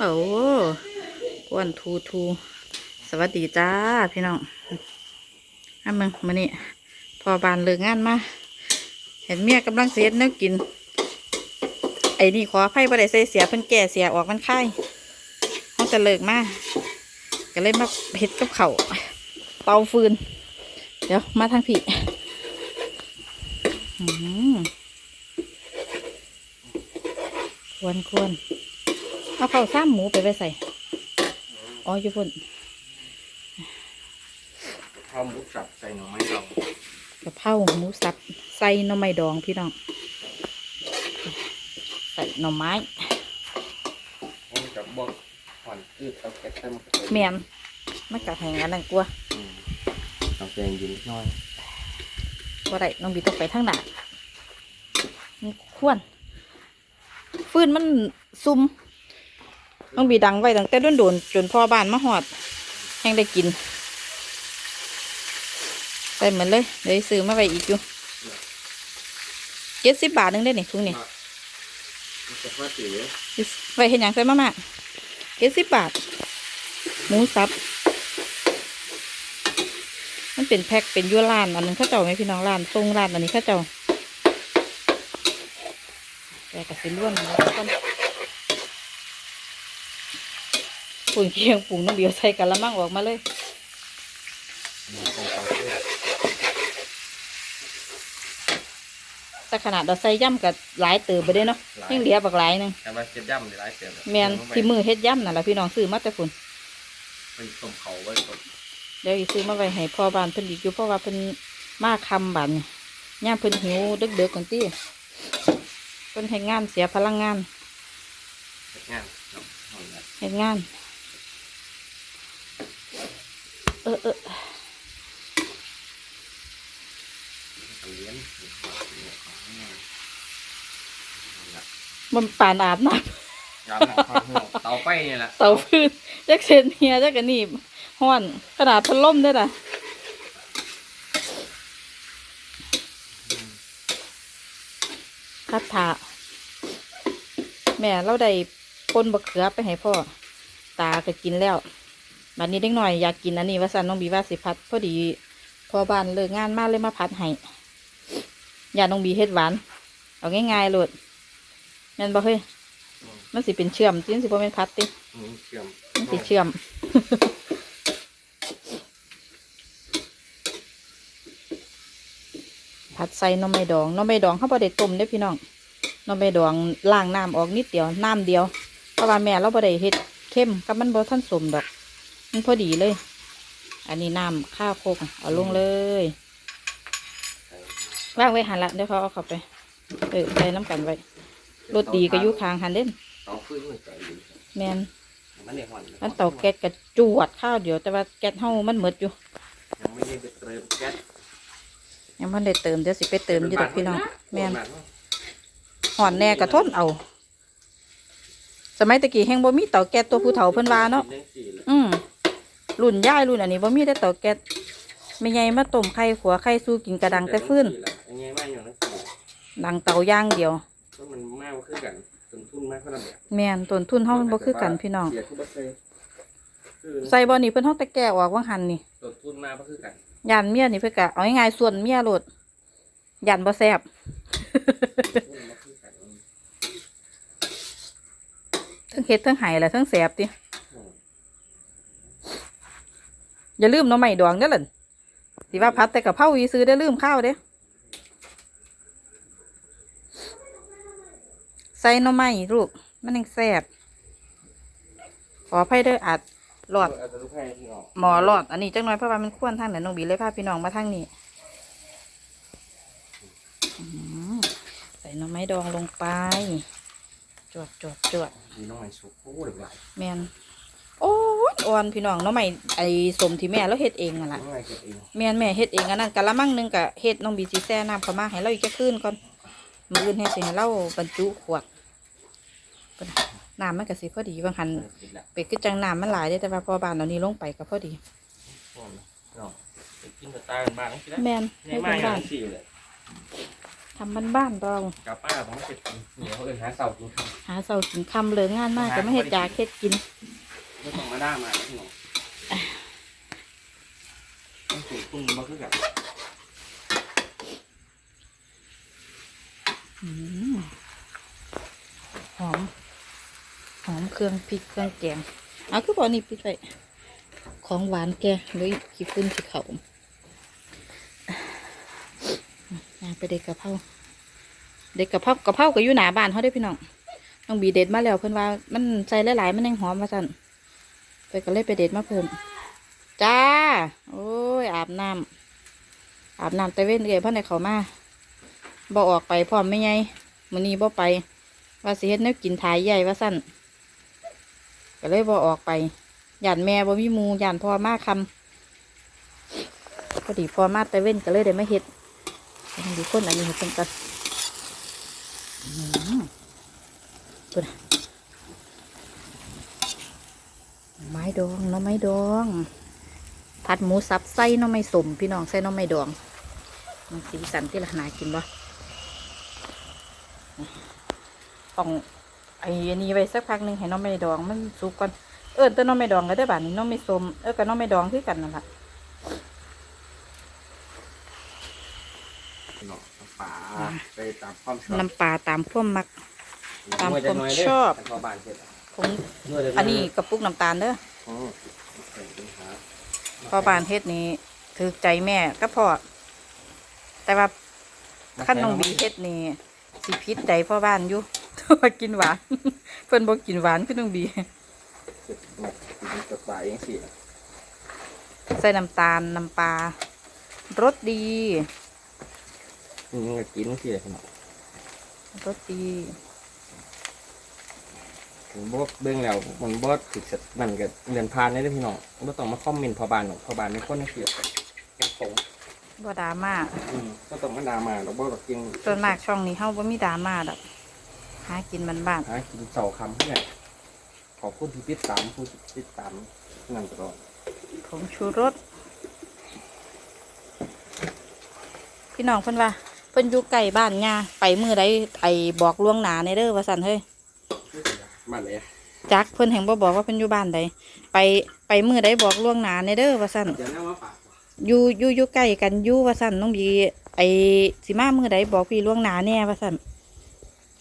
โอ้อ้วนทูทูสวัสดีจ้าพี่น้องอ้ามึงมานี่พอบานเลิกงานมา เห็นเมียกำลังเสียเนื้อกิน ไอ้นี่ขออภัยบ่ได้ใส่เสียเพิ่นแก่เสียออกมันค่ายห้องจะเลิกมาก็เลยมาเฮ็ดกับเขาเตาฟืน เดี๋ยวมาทางพี่อืมควรควร เอาข้าวซ้ำหมูไปไว้ใส่ อ๋ออยู่พุ่นข้าวหมูสับใส่หน่อไม้ดองกะเพราหมูสับใส่หน่อไม้ดองพี่น้อง ใส่หน่อไม้ผมกับบดผ่อนอืดเอาแกะเต็มกระแมนมันกะแหงอันนั้นกลัวอืมเอาแกงยินน้อยว่าไรน้องบีต้องไปทางหน้ามันควร ฟืนมันซุ่ม น้องบีดังไว้ตั้งแต่โดนจนพ่อบ้านมาหอดแห้งได้กินใส่เหมือนเลยเดี๋ยวซื้อมาไว้อีกอยู่เจ็ดสิบบาทหนึงได้เนี่ยทุงนี่ไว้เห็นอย่างใส่มามาเจ็ดสิบบาทหมูสับ มันเป็นแพ็คเป็นยั่วร้านอันนึงข้าเจ้าไหมพี่น้องร้านทรงร้านอันนี้ข้าเจ้าแต่กับสิล้วนแล้ วก็ปุ่นเคียงปุ่งน้ำเบียวใส่กันละมั่งออกมาเลยมันคงเอาเสื้อแต่ขนาดเราใส่ย่ำกับหลายเติบไปได้เนาะยังเหลือบักหลายหนึงแต่ว่าเจ็ดย่ำในร้ายเสียแมนที่มือเฮ็ดย่ำน่ะละพี่น้องซื้อมาแต่ฝุ่นเป็นต้มเขาไว้ต้มเดี๋ยวอีซื้อมาไว้ให้พ่อบ้านเพิ่นอีกอยู่เพราะว่าเพิ่นมาคำบัดนย่ามเพิ่นหิวดึกเดือกกันตี้เพิ่นให้งานเสียพลังงานเฮ็ดงานเนาะเอาละเฮ็ดงาน เออเออเอาเลี้ยงเอาละมันป่านอาบน้ยามหนักความหัวเตาไฟเนี่ยแหละำเตาฟืนจักเซนเฮียจักกะหนีบห้อนขนาดพัดลมได้อล่ะคัดถาแม่เราได้ปนบะเขือไปให้พ่อ ตาก็กินแล้ว บัดนี้เด็กหน่อยอยากกินอันนี้ว่าสันน้องบีว่าสิพัดพอดี พอบ้านเลิกงานมากเลยมาพัดให้อย่าน้องบีเฮ็ดหวาน เอาง่ายๆโลดแม่นบ่เฮ้ยมันสิเป็นเชื่อมจริงสิบ่เป็นพัดติมเชื่อมมันสิเชื่อมผัดใส่น้ำไม่ดองน้ำไม่ดองเขาบ่ได้ต้มเด้พี่น้องน้ำไม่ดองล้างน้ำออกนิดเดียวน้ำเดียวเพราะว่าแม่เราบ่ได้เฮ็ดเข้มกับมันบ่ท่านสมดอก มันพอดีเลย อันนี้น้ำข้าวโคกเอาลงเลยใส่วางไว้หันละเดี๋ยวเขาเอาเข้าไป เออใส่น้ำกันไว้รสดีก็อยุคางหันเด่นเตาฟืนมันไก่อยู่แมนมันได้ห่อนมันเตาแก๊สกระจวดข้าวเดียว แต่ว่าแก๊สเฮามันหมดอยู่ ยังไม่ได้ไปเติมแก๊สยังพันได้เติมเดี๋ยวสิไปเติมอยู่ดอกพี่น้องแม่นบ้าเาะห่อนแน่กระทนเอา สมัยตะกี้แห่งบ่มีเตาแก๊สตัวผู้เฒ่าเพิ่นว่าเนาะลี้ยงสี่เลยอืม รุ่นย่ายรุ่นอันนี้บ่มีแต่เตาแก๊สไม่ใหญ่มาต้มไข่ขัวไข่สู้กินกระดังแต่ฟื้นยังไงมาอย่างนั้นสี่ดังเตาย่างเดียวก็มันมากขึ้นกันต้นทุนมากขึ้นแบบแม่นต้นทุนเฮามันบ่คือกันพี่น้องเสียทุกเปอร์เซ็นต์คือใส่บ่นี่เพิ่นเฮาแต่แก้ออกว่างหันนี่ต้นทุนมากก็คือกันย่านเมียนี่เพิ่นก็เอาง่ายๆส่วนเมียโลดย่านบ่แซ่บทุนมากคือกันทั้งเฮ็ดทั้งไห้และทั้งแสบติ อืม อย่าลืมหน้ำใหม่ดองเด้อล่ะสิว่าพัดแต่กะเพราอีซื้อได้อลืมข้าวเด้ใส่หน้ำใหม่ลูกมันยังแซ่บขออภัยเด้ออาจหลอดเอาแต่ลูกให้ที่ออกหมอหลอด อันนี้จังน้อยเพราะว่ามันควรทางไหนน้องบีเลยพาพี่น้องมาทางนี้อืมใส่หน้ำไม้ดองลงไป จวดจวดจวดมีน้องไอ้สุกโอ้หลายแมน โอ้ยอ่อนพี่น้องหน้องใหม่ไอ้สมที่แม่เราเฮ็ดเองนั่นน้ล่ะองไอ้เก็บเองแม่นแม่เฮ็ดเองอันนั้นกะละมังหนึงกะเฮ็ดน้องบีจีแซ่น้ำเข้ามาให้เราอีกจะคืนก่อนมื้ออื่นเฮ็ดสิให้เราบรรจุขวดเพิ่นน้ำมันก็สิพอดีบางหันติดละเป็ดคือจังน้ำมันหลายเด้แต่ว่าพอบ้านเอานี้ลงไปก็พอดีพ่อมเนาะไปกินกับตากันบ้านนั่นสิละแม่นในให้ไม้เป็นยับ้านงสี่เลยทำบ้านๆเรากับป้าผมเสร็จเหนียวเลยหาเสาดูครับหาเสากินคำเลยงานมากก็ไม่ให้จากเฮ็ดกิน ไม่ต้องมาด้ามาพี่น้องต้องสูตรคุณมาคือกับอืมหอม หอมเครื่องพริกเครื่องแกงเอาคือบอกนี่พริกไปของหวานแกหรือขี้ฟุ้นขี้เขาย่างไปเด็กกะเพราเด็กกะเพรากะเพราก็อยู่หนาบ้านเขาได้พี่น้อง น้องบีเด็ดมาแล้วเพิ่อนว่ามันใส่หลายๆ มันยังหอมมาสั่น ไปก็เลยไปเด็ดมาเพิ่มจ้า โอ้ย อาบน้ำอาบน้ำแต่เว้นเกยพ่อในเขามาบ่ออกไปพร้อมไม่ไงมื้อนี้บ่ไป ว่าสิเฮ็ดแนวกินทายใหญ่ว่าสั่นก็เลยบ่ออกไปหย่านแม่บ่มีมูหย่านพ่อมาคำพอดีพ่อมาแต่เว้นก็เลยได้มาเฮ็ดดีคนอันนี้เฮ็ดเพิ่นกันอื้อหือพุ่นะ ไม้ดองหน้องไม้ดอง ผัดหมูสับไส้หน้องไม้สมพี่น้องใส่หน้องไม้ดองมันสีสันที่ละหนากินบ่ต้องไอ้อันนี้ไว้สักพักหนึ่งให้น้องไม่ดองมันสุกก่อนเออแต่น้องไม่ดองก็ได้บาดนี้น้องไม่สมเออกับน้องไม่ดองคือกันนั่นแหละพี่น้องน้ำปลาไปตามความชอบน้ำปลาตามพวกมัก ตามนวดจะน้ยเด้ความชอบ แต่พอบานเสร็จอะผงนวดจะยอันนี้กระปุกน้ำตาลเด้ออ๋อโอเคครับพ่อบานเฮ็ดนี้ถือใจแม่ก็พอแต่ว่าขั้นน้องบีเฮ็ดนี่สิพิษใจพ่อบ้านอยู่ว่ากินหวานเพิ่นบ่กินหวานคือน้องบีเสร็จหมดกินกับปลาเองสิใส่น้ำตาลน้ำปลารสดีอืมก็กินสิเลยพี่น้องรสดีถึง บกเบื้องแล้วมันบดถึกสัตว์มันก็เรียนพานได้เด้อพี่น้องไม่ต้องมาคอมเมนต์พอบานหรอกพอบานเป็นคนให้เกียรติเป็นผมบ่ดราม่าอืมก็ต้องมาดามาเราบอกเรากินส่วนมากช่องนี้เฮาบ่มีดราม่าดอกหากินมันบ้านหากินเสาคำเพื่อนขอบคุณที่ติดตามผู้ติดตามนั่นตลอดผงชูรสพี่น้องเพิ่นว่าเพิ่นอยู่ใกล้บ้านย่าไปมื้อใดไอ้บอกล่วงหน้าในเด้อว่าซั่นเฮ้ย บ้านไหนอะจักเพิ่นแห่งบ่บอกว่าเพิ่นอยู่บ้านใดไปไปมื้อใดบอกล่วงหน้าในเด้อว่าซั่นเดี๋ยวนั่งมาฝากอยู่อยู่อยู่ใกล้กันอยู่ว่าซั่นน้องบีไอ้สิมามื้อใดบอกพี่ล่วงหน้าแน่ว่าซั่น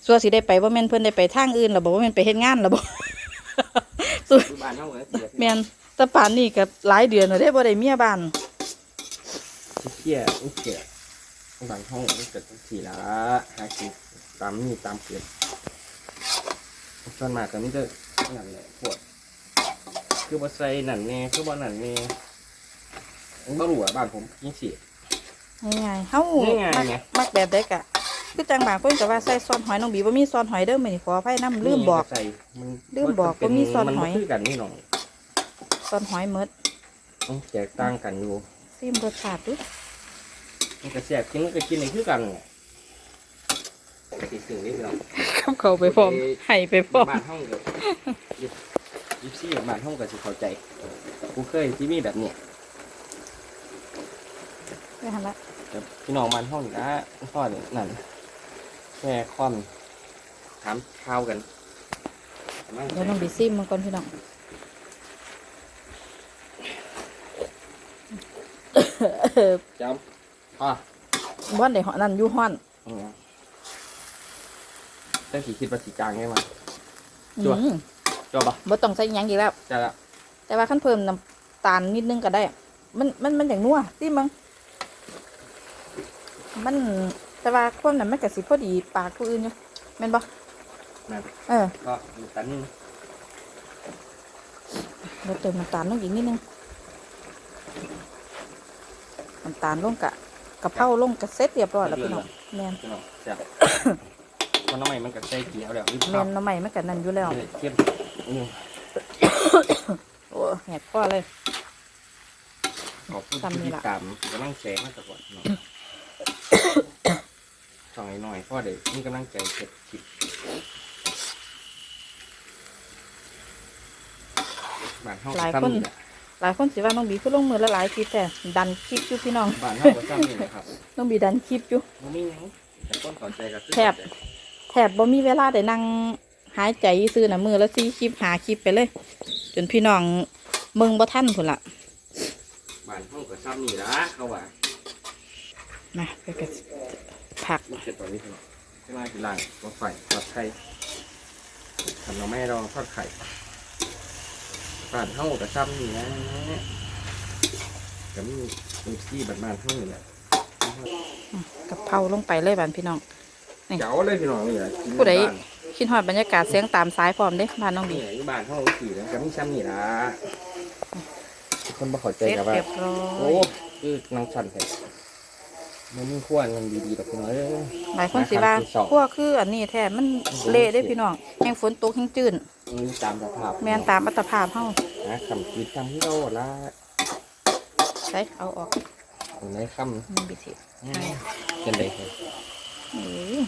สัวสิได้ไปบ่แม่นเพิ่นได้ไปทางอื่นหรอบ่ว่าแม่นไปเฮ็ดงานหรอบ่สัวอยู่บ้านเท่ากันเสียแม่นแตะปานนี่ก็หลายเดือนแล้วได้บ่ได้เมียบ้านเที่ยอุ้เกียบ้านห้องมันเกิดสี่ละหากินตามมีตามเกิด ส่วนมากก็มีแต่นั่นแหละปวด คือบ่ใส่นั่นแน่คือบ่นั่นแน่บ่รู้อะบ้านผมยังสิ ง่ายๆเฮาง่ายๆมักไง มักแบบใดกะ คือจังบางคนก็ว่าใส่ซอสหอยน้องบีบ่มีซอสหอยเด้อมื้อนี้ขออภัยนํลืมบอก ใส่มันลืมบอกว่ามีซอสหอย มันบ่คือกันนี่น้องซอสหอยหมดมันแตกต่างกันอยู่ ซิมรสชาติดูมันก็แซ่บกินมันก็กินได้คือกันเนี่ย สิสิ่งนี้เรากับเขาไปพร้อมให้ไปพร้อมบ้านห้องเกิดยิบซี่บ้านห้องก็สิเข้าใจกูเคยที่มีแบบเนี้ยได้หั่นละแต่พี่น้องบ้านห้องนี่นะพ่อเนี่ยนั่นแค่คว่ำถามข้าวกันกำลังเดี๋ยวน้องบีซิมมันก่อนพี่น้องจำอะบ่อนได้ฮ้อนนั่นอยู่ฮ้อน อืมเจ้าสีคิดว่าสีจางไงมาอืจั่วมจบปะบ่ต้องใส่หยังอีกแล้วจะละแต่ว่าขั้นเพิ่มน้ำตาลนิดนึงก็ได้ มันมันมันอย่างนัวซิมังมันแต่ว่าความนั้นมันก็สิพอดีปากผู้อื่นอยู่แม่นบ่นั่นเออก็มีตันนี่เราเติมน้ำตาลลงอีกนิดนึงน้ำตาลลงกะกะเพราลงกะเซ็ตเรียบร้อยแล้วพี่น้องแมนพี่น้อง แซ่บมันน้ำใหม่มันก็ใส่เกี๊ยวแล้วรีบแมข้าวนน้ำใหม่มันกะนั่นอยู่แล้วเข้มอืมโอ้แหกข้อเลย ขอบคุณจำนี่ที่ติล่ะดตามกำลังใจมาตลอดเนาะสองไอ้หน่อยพ่อเด็กมีกำลังใจเก็บคลิปบ้านเฮาก็ซ้ำนี่แหละหลายคนสิว่าน้องบีคือลงมือละหลายคลิปแต่ดันคลิปอยู่พี่น้องบ้านเฮาก็ซ้ำนี่แหละครับน้องบีดันคลิปอยู่บ่มีหยังแต่คนสนใจก็คือแทบแท บบ่มีเวลาได้นั่งหายใจซื้อน่ะมือละสี่คลิปหาคลิปไปเลย จนพี่น้องเมืองบ่ทันพุ่นละบ้านห้องก็ซ้ำนี่ละเขาว่ามาไปกันผักมันเก็บตอนนี้เถอะใช่ไหมกี่ล่างรถไฟทอดไข่ทำเราไม่รอทอดไข่บ้านห้องก็ซ้ำนี่นะก็มีเป็นที่บ้านบ้านห้องนี่แหละกับเพราลงไปเลยบ้านพี่น้องนี่ เจ๋าเลยพี่น้องนี่แหละกินผู้ใดบ้านคิดฮอดบรรยากาศเสียงตามสายพร้อมเด้บ้านน้องบีนี่อยู่บ้านห้องสี่แล้วก็มีซ้ำนี่ละคนบ่เข้าใจเสร็จกับว่าเรียบร้อโอ้ยคือนางสันแท้มันมีขั้วเงินดีๆดอกพี่น้องเอ้ย หลายคนสิว่าราคาที่สองพวกคืออันนี้แท้มันเละได้พี่น้องแห้งฝนตกแห้งจืดมันตามสภาพแม่นตามอัตภาพเฮานะคำคิดคำที่เราละใช้เอาออกอยู่ในคมันบิดสิำเป็นไรครับ เออ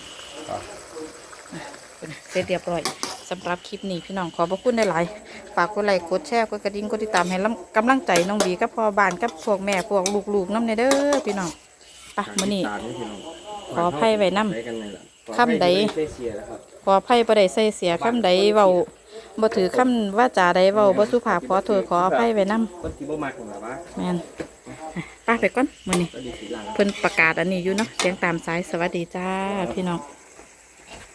เสร็จเรียบร้อยสำหรับคลิปนี้พี่น้องขอบพระคุณหลายฝากกดไลค์กดแชร์กดกระดิ่งกดติดตามให้ลำกำลังใจน้องบีกับพ่อบ้านกับพวกแม่พวกลูกๆน้ำในเด้อพี่น้องไปมื้อนี้ขออภัยไว้นำไปกันเลยล่ะคำใดขออภัยไม่ได้เสียแล้วครับขออภัยบ่ได้ใส่เสียคำใดเว้าบ่ถือคำว่าจาใดเว้าบ่สุภาพขอโทษขออภัยไว้นำคนที่บ่มักของเราแม่น ไปไปก่อนมื้อนี้เพิ่นประกาศอันนี้อยู่เนาะเสียงตามสายสวัสดีจ้าพี่น้อง